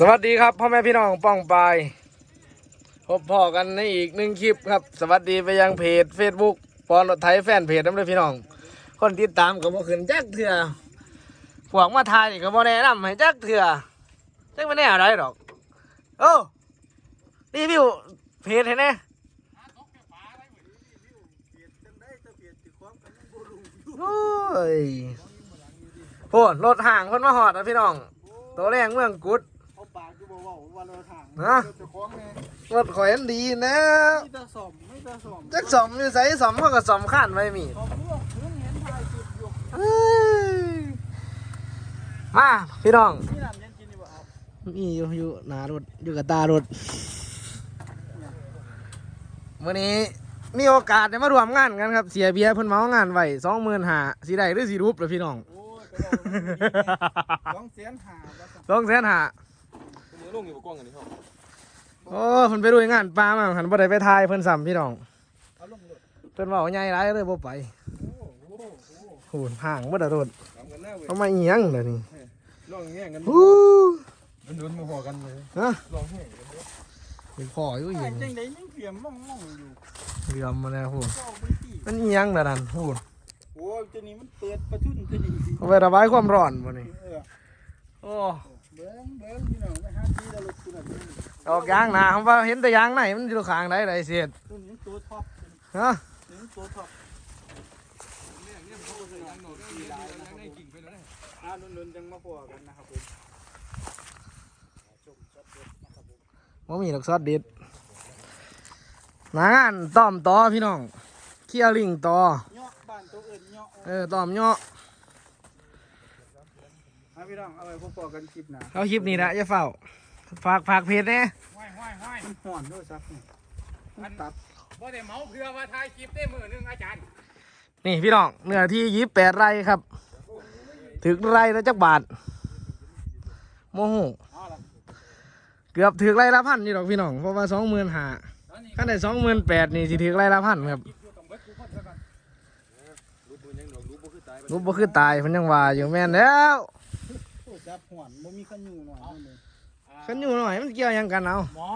สวัสดีครับพ่อแม่พี่น้องป้องปายพบพ่อกันในอีกหนึ่งคลิปครับ สวัสดีไปยังเพจ Facebook ปอนรถไทยแฟนเพจน้ำเลยพี่น้อง คนติดตามก็บ่ขึ้นจักเถื่อพวกมาทายนี่ก็บ่แนะนำให้จักเถื่อจักไม่แน่อะไรหรอกโอ้รีวิวเพจเห็นไหมโอ้ยโอ้รถห่างคนมาหอดนะพี่น้อง ตัวแรงเมืองกุด ว่าวันเราทางฮะจะคล้องไงรถข่อยอันดีนะไม่จะสมไม่จะสมจักสอมอยู่ใส่สอมเขาก็สอมข้านไว้มีสมเรื่องเรื่องเห็นถ่ายคลิปอยู่เอ้ยมาพี่น้องนี่น้ำเย็นกินดีกว่าเอามีอยู่อยู่หนารถอยู่กับตารถวันนี้มีโอกาสได้มารวมงานกันครับ เสียเบียร์เพิ่นเมางานไว้สองหมื่นหาสีได้หรือสีรูปเลยพี่น้องโอ้ยก็บอกว่าสองเสียนหาว่าสสองแสนหามือ ลงอยู่กับกล้องกันนี่ครับโอ้เพิ่นไปดูงานปลามาหันบ่ได้ไปทายเพิ่นซ้ำพี่น้องเอาลงเลยเพิ่นเว่าใหญ่ร้ายเลยบ่ไปโอ้โหโหนห่างบ่ได้รถทำกันหน้าเว้ยทำไมอีหยังล่ะนี่ลองแง่งกันฮู้มันโดนมาพอกันเลยฮะลองแง่งกันเด้อเป็นพ่ออยู่อีไอ้หยังจังไดยังเพียมม่องม่องอยู่เรือมมาแล้วพูดก็เอาไปตีมันอีหยังล่ะนั่นพูดโอ้ยตัวนี้มันเปิดประทุนตัวนี้เอาไประบายความร้อนบ่นี่เออโอ้ เบิ้งเบิ้งพี่น้องไปหาที่เราลดคุณภาพออกยางหนาผมว่าเห็นแต่ยางไหนมันอยู่ข้างใดใดเสียดตัวนี้ตัวท็อปฮะตัวนี้ตัวท็อปอ่าลุนๆจังมาพอกันนะครับผมชมช็อตเด็ดนะครับผมว่ามีดอกซอสเด็ดหนางานต้อมต่อพี่น้องเคี่ยวลิงต่อเงาะบ้านตัวอื่นเงาะเออต้อมเนาะ เอาพี่น้องเอาไว้พอๆกันคลิปหนาเอาคลิปนี้ละอย่าเฝ้า ฝากฝากเพจแน่ห้อยห้อยห้อยมันห่อนด้วยซักนี่มันตัดบ่ได้เมาเพื่อว่าถ่ายคลิปได้มือหนึงอาจารย์นี่พี่น้องเนื้อที่ยี่แปดไร่ครับ ถึงไร่ละจักบาทโมโหเอาละเกือบถึงไร่ละพันนี่ดอกพี่น้องเพราะว่าสองหมื่นหาตอนนี้ขั้นได้สองหมื่นแปดนี่สิถึงไร่ละพันครับคลิปอยู่กับเบิดทุกคนซะก่อน รู้ปืนยังดอกรู้บ่คือตายรูปบ่คือตายเพิ่นยังว่าอยู่แม่นแล้วโอ้ จับห่อนบ่มีขันอยู่หน่อยนั่นเลยขันอยู่หน่อยมันเกี่ยวหยังกันเอาหมอ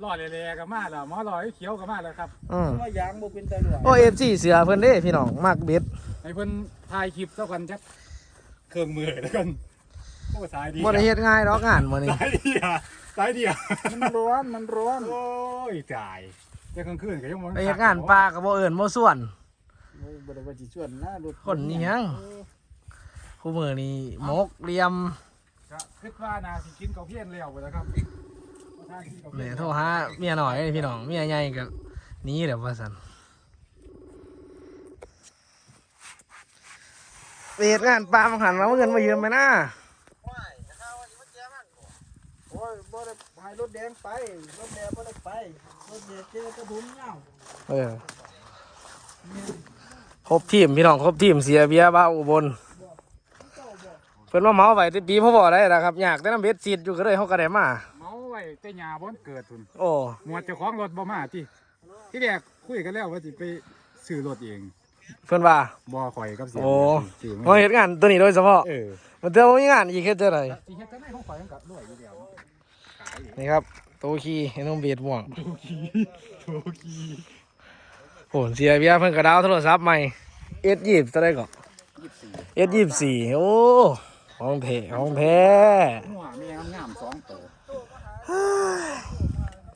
หล่อเละๆกับมาแล้วหมอหล่อเขียวกับมาแล้วครับอืมว่ายางบ่เป็นตาหลวงโอ้เอฟซีเสือเพิ่นเด้พี่น้องมักเบ็ดให้เพิ่นถ่ายคลิปซะก่อนจักเครื่องมือแล้วกันโอ้สายดีบ่ได้เฮ็ดง่ายดอกงานมื้อนี้สายดีอะสายดีอะมันร้อนมันร้อนโอ้ยจ่ายแต่กลางคืนก็ยังบ่ไปเฮ็ดงานปลาก็บ่เอิ้นบ่ส่วนโอ้ยบ่ได้ว่าสิชวนหน้ารถคนนี่ยัง คู่มือนี้มกเหลี่ยมก็คิดว่านาสิกินข้าวเพี้ยนแล้วไปแล้วครับมาทานกินข้าวแหเพี้ม่ยนโทรหาเมียหน้อยพี่น้องเมียใหญ่ก็หนีแล้วว่าซั่นไปเฮ็ดงานปลามาหันมาเอาเงินมายืมไปนะโอ้ยบ่ได้พายรถแดงไปรถแดงบ่ได้ไปรถแดงเจอกระดุมเงาเออครบทีมพี่น้องครบทีมเสียเบียร์บ้าอุบล เพิ่นว่าเมาไว้ที่ปีพ่อบ่ได้แล้วครับอยากแต่น้ำเบ็ดซีดอยู่ก็เลยเฮาก็ได้มา เมาไว้แต่หญ้าบ่เกิดพุ่นโอ้หมวดเจ้าของรถบ่มาที่ที่แรกคุยกันแล้วว่าสิไปซื้อรถเองเพิ่นว่า บ่ข่อยกับเสียโอ้ซื้อมาเฮ็ดงานตัวนี้โดยเฉพาะเออมันเตือนว่ามีงานอีกเฮ็ดจังไดสิเฮ็ดจังได๋ของข่อยมันก็ด้วยอยู่เดียวขายนี่ครับโตคีให้น้องเบียดม่วงโอเคโอ้เสียเบียร์เพิ่นก็ดาวโทรศัพท์ใหม่ S20 เท่าไดก็ S24 โอ้ ของแท้ของแท้หัวแม่งามๆสองตัว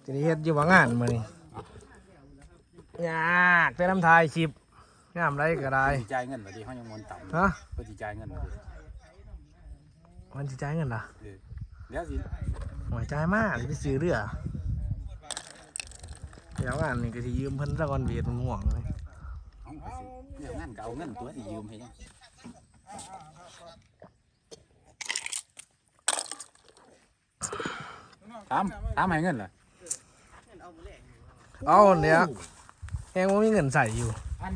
จะได้เฮ็ดอยู่ว่างานมื้อนี้ยากแต่น้ำทายคลิปงามไรก็ได้สิจ่ายเงินบ่ดีเฮายังมนต่ำฮะเพิ่นสิจ่ายเงินบ่ดีมันสิจ่ายเงินล่ะเดี๋ยวสิหัวใจายมากไปซื้อเรือเดี๋ยวงานนี่ก็สิยืมเพิ่นซะก่อนเบียดมันม่วงเลยเอาก็สิเรื่องงานก็เอาเงินตัวที่ยืมให้ยัง ถามถามให้เงินเหรอเอาเนี่ยแฮงว่ามีเงินใส่อยู่อัน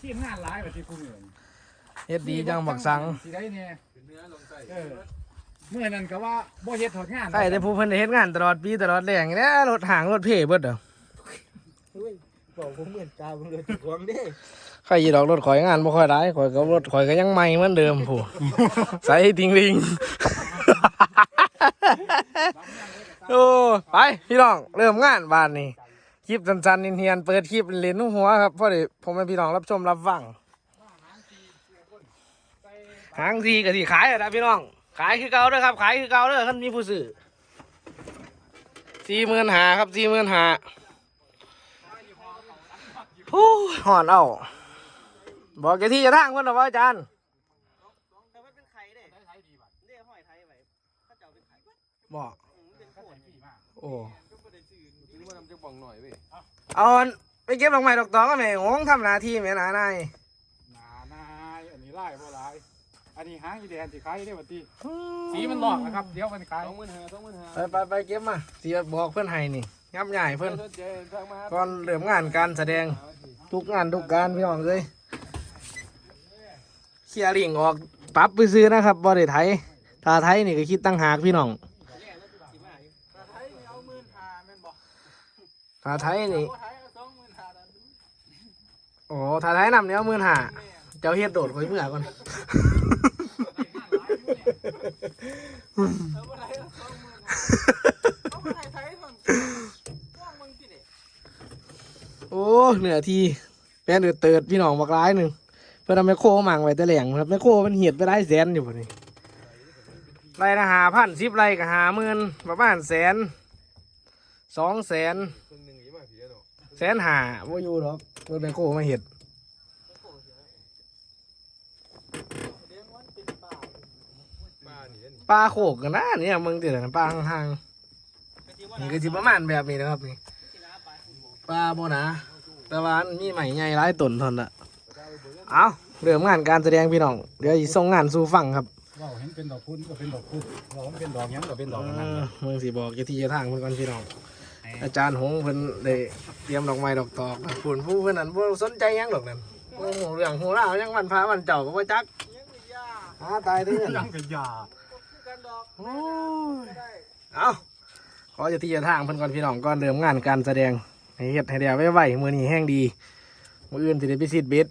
ทีมงานหลายแบบที่คุณเห็นเฮ็ดดีจังบักสังสิได้เนี่ยเออเมื่อนั้นก็ว่าบ่เฮ็ดถอดงานใช่แต่ผู้เพิ่นได้เฮ็ดงานตลอดปีตลอดแรงเนี่ยรถห่างรถเพ่เบิดเด้อเฮ้ยบอกผมเหมือนกาผมเลยถูกวางเด้ใครยีดอกรถข่อยงานบ่ค่อยได้ข่อยก็รถข่อยก็ยังใหม่เหมือนเดิมผู้ใส่ติงลิง โอ้ไปพี่น้องเริ่มงานบ้านนี่คลิปสั้นๆเนียนเปิดคลิปเล่นหัวครับพราะเดี๋ยวผมให้พี่น้องรับชมรับฟังหางทีกับที่ขายอะนะพี่น้อง ขายคือเก่าเด้อครับ ขายคือเก่าเด้อท่านมีผู้ซื้อสี่หมื่นหาครับสี่หมื่นหาโอ้หอนเอาบอกแกที่จะทางเพื่อนหรอวะอาจารย์ แต่มันเป็นไข่เด้เรียกห้อยไทยไว้เขาจะเอาเป็นไข่ บอกอืมมันเป็นโคตรโอ้ซื้อมานำจักบ้องหน่อยเว้ยเอาอันไปเก็บดอกไม้ดอกตองก็แม่งงทำหน้าที่แม่นานายหนานายอันนี้ไล่บ่หลายอันนี้หางอีแดนที่ขายได้บัดนี้สีมันหลอกนะครับเดี๋ยวมันขายสองหมื่นห้าสองหมื่นห้าไปไปไปเก็บมาที่บอกเพื่อนให้นี่ยับใหญ่เพื่อนสนใจทางมาก่อนเริ่มงานการแสดงทุกงานทุกการพี่น้องเลยเคลียร์ลิงออกปรั๊บไปซื้อนะครับบริไทยถ้าไทยนี่ก็คิดตั้งหากพี่น้อง ไทยนี่เอาหมื่นห้าแม่นบ่ ถ้าไทยนี่ไทยเอาสองหมื่นห้าดันโอ้ถ้าไทยนำเนี่ยหมื่นห้าเจ้าเฮ็ดโดดคอยเมื่อก่อนเอาบ่ได้เอาสองหมื่นห้าเอาบ่ได้ไทยฝั่งว่างมึงที่นี่โอ้เหนือทีแป้นเดือดเติดพี่น้องบักร้ายหนึ่งเพื่อนเอาแมคโครมังไว้แต่แหลงครับแมคโครมันเหียดไปได้แสนอยู่พอดีไรนะหาพันสิบไรก็หาหมื่นประมาณแสนสองแสน สนหาว่าอยู่หรอกรถแมคโครมาเห็ดเลี้ยงวันเป็นป่าบ้านนี่เห็นปลาโขกกันนะเนี่ยมึงติดนะปลาห่างก็ที่ว่าๆนี่ก็สิประมาณแบบนี้นะครับนี่ที่น้าไปปลาโบนะแต่ว่ามันมีใหม่ใหญ่หลายตนทนละเอาเริ่มงานการแสดงพี่น้อง เดี๋ยวสิส่งงานสู่ฟังครับเราเห็นเป็นดอกพุ้นก็เป็นดอกพุ้นเราเห็นเป็นดอกหยังก็เป็นดอกนั้นเออมึงสิบอกจะที่จะทางเพื่อนก่อนพี่น้อง อาจารย์หงเพิ่นได้เตรียมดอกไม้ดอกตอกนะผู้ผู้เพิ่นนั้นบ่สนใจหยังดอกนั่นบ่ฮู้เรื่องฮู้ราวยังวันพระวันเจ้าก็บ่จักหาตายเด้อยังเป็นยาคู่กันดอกโอ้ยเอาขอจะที่จะทางเพิ่นก่อนพี่น้องก่อนเริ่มงานการแสดงให้เฮ็ดให้เดียวไว้ๆมื้อนี้แห้งดีมื้ออื่นสิได้ไปซีดเบ็ด